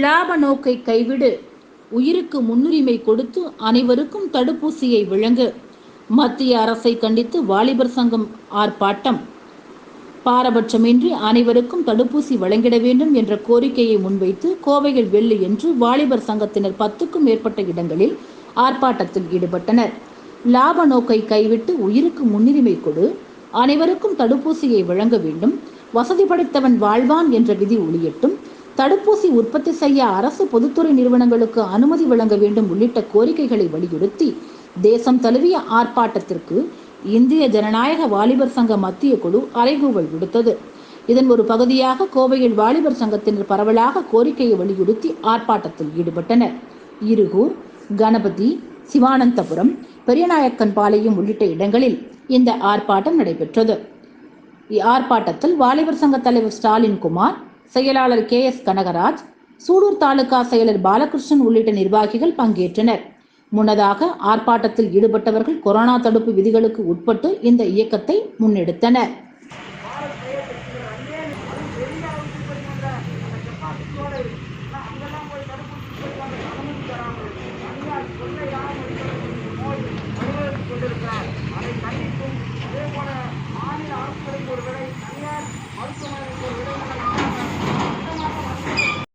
லாப நோக்கை கைவிடு. உயிருக்கு முன்னுரிமை கொடுத்து அனைவருக்கும் தடுப்பூசியை வழங்கு மத்திய அரசை கண்டித்து வாலிபர் சங்கம் ஆர்ப்பாட்டம். பாரபட்சமின்றி அனைவருக்கும் தடுப்பூசி வழங்கிட வேண்டும் என்ற கோரிக்கையை முன்வைத்து கோவையில் வெள்ளி என்று வாலிபர் சங்கத்தினர் பத்துக்கும் மேற்பட்ட இடங்களில் ஆர்ப்பாட்டத்தில் ஈடுபட்டனர். லாப நோக்கை கைவிட்டு உயிருக்கு முன்னுரிமை கொடு. அனைவருக்கும் தடுப்பூசியை வழங்க வேண்டும். வசதி படைத்தவன் வாழ்வான் என்ற விதி ஒளியட்டும். தடுப்பூசி உற்பத்தி செய்ய அரசு பொதுத்துறை நிறுவனங்களுக்கு அனுமதி வழங்க வேண்டும் உள்ளிட்ட கோரிக்கைகளை வலியுறுத்தி தேசம் தழுவிய ஆர்ப்பாட்டத்திற்கு இந்திய ஜனநாயக வாலிபர் சங்க மத்திய குழு அறைகூவல் விடுத்தது. இதன் ஒரு பகுதியாக கோவையில் வாலிபர் சங்கத்தினர் பரவலாக கோரிக்கையை வலியுறுத்தி ஆர்ப்பாட்டத்தில் ஈடுபட்டனர். இருகூர் கணபதி சிவானந்தபுரம் பெரியநாயக்கன் பாளையம் உள்ளிட்ட இடங்களில் இந்த ஆர்ப்பாட்டம் நடைபெற்றது. ஆர்ப்பாட்டத்தில் வாலிபர் சங்க தலைவர் ஸ்டாலின் குமார் செயலாளர் கே எஸ் கனகராஜ் சூலூர் தாலுகா செயலர் பாலகிருஷ்ணன் உள்ளிட்ட நிர்வாகிகள் பங்கேற்றனர். முன்னதாக ஆர்ப்பாட்டத்தில் ஈடுபட்டவர்கள் கொரோனா தடுப்பு விதிகளுக்கு உட்பட்டு இந்த இயக்கத்தை முன்னெடுத்தனர்.